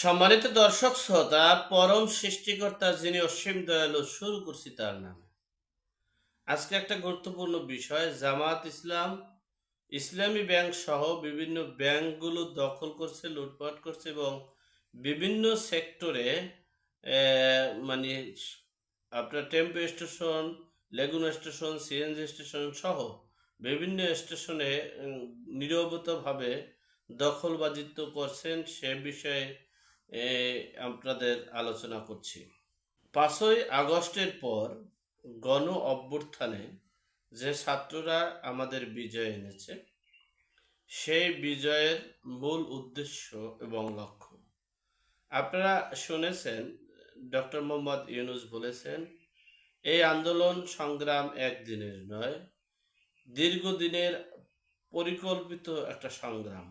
সম্মানিত দর্শক, শ্রোতা, পরম সৃষ্টিকর্তা যিনি অসীম দয়ালু শুরু করছি তার নামে। আজকে একটা গুরুত্বপূর্ণ বিষয় জামাত ইসলাম, ইসলামী ব্যাংক সহ বিভিন্ন ব্যাংকগুলো দখল করছে, লুটপাট করছে এবং বিভিন্ন সেক্টরে মানে আপনার টেম্পো স্টেশন, লেগুন স্টেশন, সিএনজি স্টেশন সহ বিভিন্ন স্টেশনে নিরবতভাবে দখলবাজিত্ব করছেন সে বিষয়ে আপনাদের আলোচনা করছি। পাঁচই আগস্টের পর গণ অভ্যুত্থানে যে ছাত্ররা আমাদের বিজয় এনেছে, সেই বিজয়ের মূল উদ্দেশ্য এবং লক্ষ্য। আপনারা শুনেছেন, ডক্টর মোহাম্মদ ইউনুস বলেছেন, এই আন্দোলন সংগ্রাম একদিনের নয়, দীর্ঘদিনের পরিকল্পিত একটা সংগ্রাম।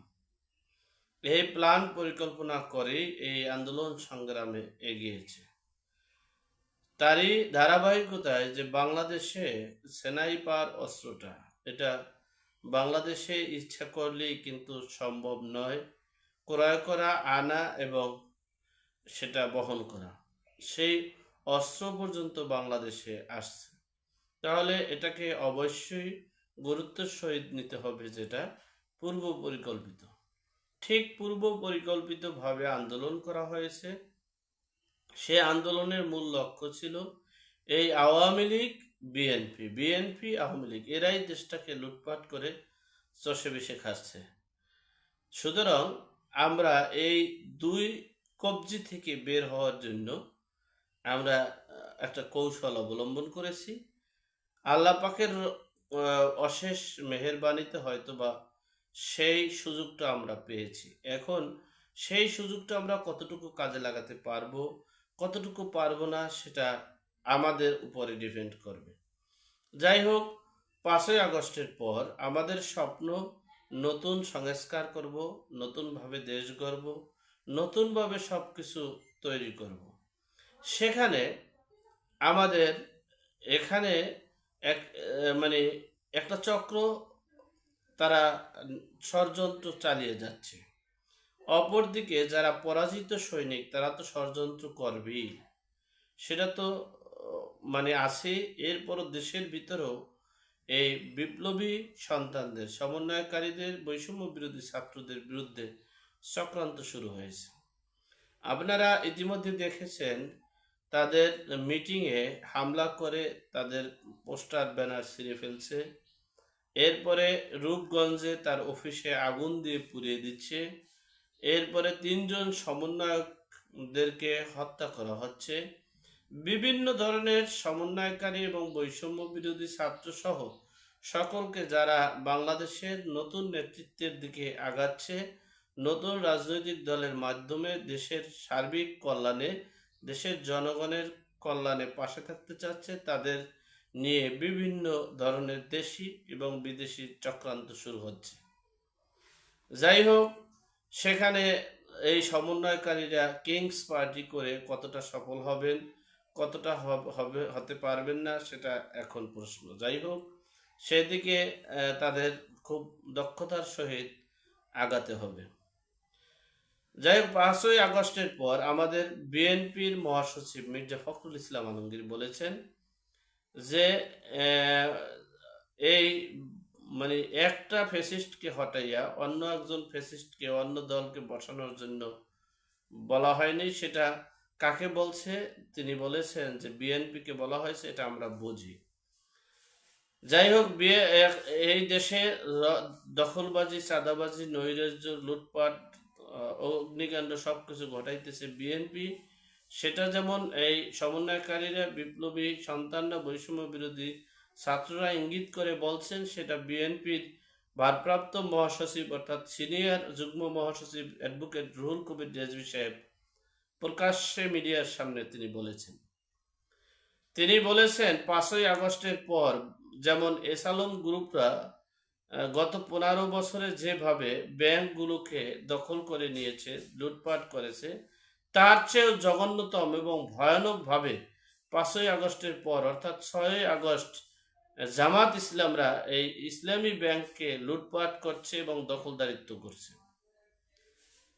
এই প্ল্যান পরিকল্পনা করেই এই আন্দোলন সংগ্রামে এগিয়েছে। তারই ধারাবাহিকতায় যে বাংলাদেশে সেনাইপার অস্ত্রটা, এটা বাংলাদেশে ইচ্ছা করলেই কিন্তু সম্ভব নয় ক্রয় করা, আনা এবং সেটা বহন করা। সেই অস্ত্র পর্যন্ত বাংলাদেশে আসছে। তাহলে এটাকে অবশ্যই গুরুত্বের সহিত নিতে হবে যেটা পূর্ব পরিকল্পিত। ঠিক পূর্ব পরিকল্পিতভাবে আন্দোলন করা হয়েছে। সে আন্দোলনের মূল লক্ষ্য ছিল এই আওয়ামী লীগ, বিএনপি। বিএনপি, আওয়ামী লীগ, এরাই দেশটাকে লুটপাট করে চষে বেশে খাচ্ছে সুতরাং আমরা এই দুই কবজি থেকে বের হওয়ার জন্য আমরা একটা কৌশল অবলম্বন করেছি। আল্লাহ পাকের অশেষ মেহেরবানিতে হয়তো বা সেই সুযোগটা আমরা পেয়েছি। এখন সেই সুযোগটা আমরা কতটুকু কাজে লাগাতে পারব, কতটুকু পারব না, সেটা আমাদের উপরে ডিপেন্ড করবে। যাই হোক, পাঁচই আগস্টের পর আমাদের স্বপ্ন, নতুন সংস্কার করব, নতুনভাবে দেশ গড়ব, নতুনভাবে সব কিছু তৈরি করব। সেখানে আমাদের এখানে এক মানে একটা চক্র তারা ষড়যন্ত্র চালিয়ে যাচ্ছে। অপরদিকে যারা পরাজিত সৈনিক, তারা তো ষড়যন্ত্র করবেই। সেটা তো মানে আছে, এরপরও দেশের ভিতরেও এই বিপ্লবী সন্তানদের, সমন্বয়কারীদের, বৈষম্য বিরোধী ছাত্রদের বিরুদ্ধে চক্রান্ত শুরু হয়েছে। আপনারা ইতিমধ্যে দেখেছেন, তাদের মিটিংয়ে হামলা করে তাদের পোস্টার, ব্যানার ছিঁড়ে ফেলছে। এরপরে রূপগঞ্জে তার অফিসে আগুন দিয়ে পুড়িয়ে দিচ্ছে। এরপরে তিনজন সমন্বয়কদেরকে হত্যা করা হচ্ছে। বিভিন্ন ধরনের সমন্বয়কারী এবং বৈষম্য বিরোধী ছাত্রসহ সকলকে যারা বাংলাদেশের নতুন নেতৃত্বের দিকে আগাচ্ছে, নতুন রাজনৈতিক দলের মাধ্যমে দেশের সার্বিক কল্যাণে, দেশের জনগণের কল্যাণে পাশে থাকতে চাচ্ছে, তাদের নিয়ে বিভিন্ন ধরনের দেশি এবং বিদেশি চক্রান্ত শুরু হচ্ছে। যাই হোক সেখানে এই সমন্বয়কারীরা কিংস পার্টি করে কতটা সফল হবেন, কতটা হব- হতে পারবেন না, সেটা এখন প্রশ্ন। যাই হোক সেদিকে তাদের খুব দক্ষতার সহিত আগাতে হবে। যাই হোক পাঁচই আগস্টের পর আমাদের বিএনপির মহাসচিব মির্জা ফখরুল ইসলাম আলমগীর বলেছেন যে এই মানে একটা ফেসিস্টকে হটাইয়া অন্য একজন ফেসিস্টকে অন্য দলকে বসানোর জন্য বলা হয়নি, সেটা কাকে বলছে? তিনি বলেছেন যে, বিএনপিকে বলা হয়েছে, এটা আমরা বুঝি। যাই হোক বিয়ে এই দেশে দখলবাজি, চাঁদাবাজি, নৈরাজ্য, লুটপাট অগ্নিকাণ্ড সব কিছু ঘটাইতেছে বিএনপি। সেটা যেমন এই সমন্বয়কারীরা বিপ্লবী সন্তানরা বৈষম্য বিরোধী ছাত্ররা ইঙ্গিত করে বলছেন, সেটা বিএনপির ভারপ্রাপ্ত মহাসচিব অর্থাৎ সিনিয়র যুগ্ম মহাসচিব অ্যাডভোকেট রুহুল কবির রেজভি সাহেব প্রকাশ্যে মিডিয়ার সামনে তিনি বলেছেন। তিনি বলেছেন, পাঁচই আগস্টের পর যেমন এসালম গ্রুপরা গত পনেরো বছরে যেভাবে ব্যাংকগুলোকে দখল করে নিয়েছে, লুটপাট করেছে তার চেয়েও জঘন্যতম এবং ভয়ানকভাবে পাঁচই আগস্টের পর, অর্থাৎ ছয়ই আগস্ট, জামাত ইসলামরা এই ইসলামী ব্যাংককে লুটপাট করছে এবং দখলদারিত্ব করছে।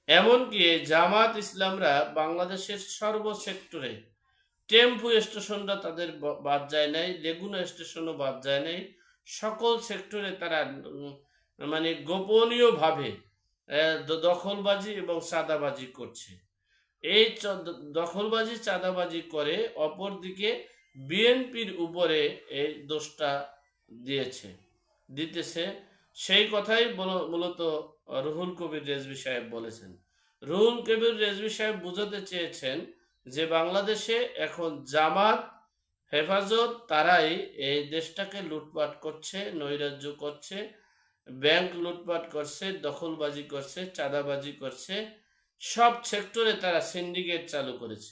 এমনকি জামাত ইসলামরা বাংলাদেশের সর্ব সেক্টরে টেম্পু স্টেশনটা তাদের বাদ যায় নাই, লেগুনা স্টেশনও বাদ যায় নাই। সকল সেক্টরে তারা মানে গোপনীয়ভাবে দখলবাজি এবং চাঁদাবাজি করছে। এই দখলবাজি চাঁদাবাজি করে অপরদিকে বিএনপির উপরে এই দোষটা দিয়েছে, দিতেছে। সেই কথাই মূলত রুহুল কবির রেজবি সাহেব বলেছেন। রুহুল কবির রেজবি সাহেব বুঝাতে চেয়েছেন যে বাংলাদেশে এখন জামাত, হেফাজত তারাই এই দেশটাকে লুটপাট করছে, নৈরাজ্য করছে, ব্যাংক লুটপাট করছে, দখলবাজি করছে, চাঁদাবাজি করছে। সব সেক্টরে তারা সিন্ডিকেট চালু করেছে।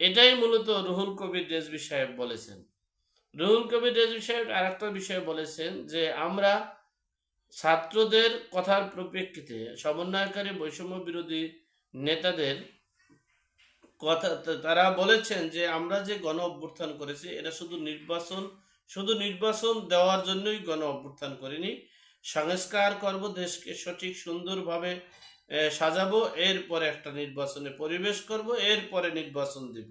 এটাই মূলত রুহুল কবির রেজভি সাহেব বলেছেন। রুহুল কবির রেজভি সাহেব আর একটা বিষয় বলেছেন যে, আমরা ছাত্রদের কথার পরিপ্রেক্ষিতে সমন্বয়কারী বৈষম্য বিরোধী নেতাদের কথা, তারা বলেছেন যে, আমরা যে গণ অভ্যুত্থান করেছি, এটা শুধু নির্বাচন শুধু নির্বাচন দেওয়ার জন্যই গণ অভ্যুত্থান করিনি। সংস্কার করব, দেশকে সঠিক, সুন্দরভাবে সাজাবো, এরপরে একটা নির্বাচনে পরিবেশ করব, এরপরে নির্বাচন দেব।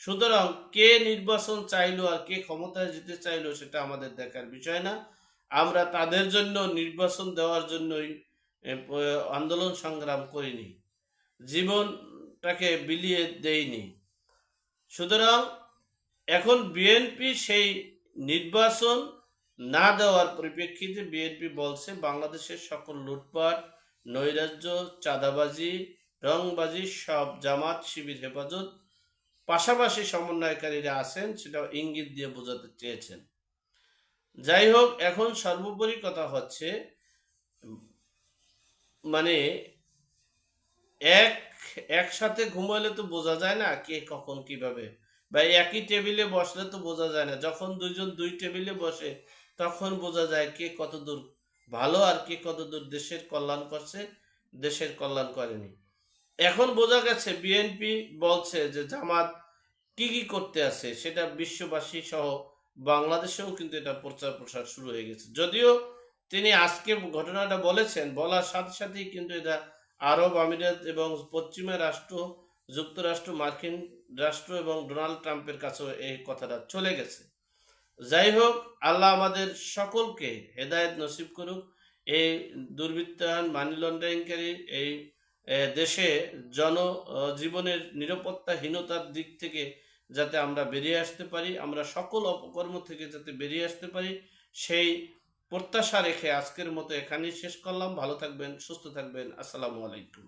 সুতরাং কে নির্বাচন চাইলো আর কে ক্ষমতায় যেতে চাইলো সেটা আমাদের দেখার বিষয় না। আমরা তাদের জন্য নির্বাচন দেওয়ার জন্যই আন্দোলন সংগ্রাম করিনি। জীবনটাকে বিলিয়ে দেইনি। সুতরাং এখন বিএনপি সেই নির্বাচন না দেওয়ার পরিপ্রেক্ষিতে বিএনপি বলছে, বাংলাদেশের সকল লুটপাট নৈরাজ্য, চাঁদাবাজি, রংবাজি, সব জামাত শিবির হেফাজত। পাশাপাশি সমন্বয়কারীরা আছেন সেটা ইঙ্গিত দিয়ে বোঝাতে চেয়েছেন। যাই হোক, এখন সর্বোপরি কথা হচ্ছে মানে এক, একসাথে ঘুমালে তো বোঝা যায় না কে কখন কীভাবে, বা একই টেবিলে বসলে তো বোঝা যায় না। যখন দুইজন দুই টেবিলে বসে, তখন বোঝা যায় কে কতদূর ভালো আর কে কতদূর দেশের কল্যাণ করছে, দেশের কল্যাণ করেনি। এখন বোঝা গেছে বিএনপি বলছে যে জামাত কি কি করতে আছে, সেটা বিশ্ববাসী সহ বাংলাদেশেও কিন্তু এটা প্রচার প্রসার শুরু হয়ে গেছে। যদিও তিনি আজকে ঘটনাটা বলেছেন, বলার সাথে সাথেই কিন্তু এটা আরব আমিরাত এবং পশ্চিমা রাষ্ট্র, যুক্তরাষ্ট্র, মার্কিন রাষ্ট্র এবং ডোনাল্ড ট্রাম্পের কাছেও এই কথাটা চলে গেছে। যাই হোক আল্লাহ আমাদের সকলকে হেদায়েত নসিব করুক। এই দুর্বৃত্তায়ন মানি লন্ডারিংকারী এই দেশে জন আহ, জীবনের নিরাপত্তাহীনতার দিক থেকে যাতে আমরা বেরিয়ে আসতে পারি আমরা সকল অপকর্ম থেকে যাতে বেরিয়ে আসতে পারি সেই প্রত্যাশা রেখে আজকের মতো এখানেই শেষ করলাম। ভালো থাকবেন সুস্থ থাকবেন। আসসালামু আলাইকুম।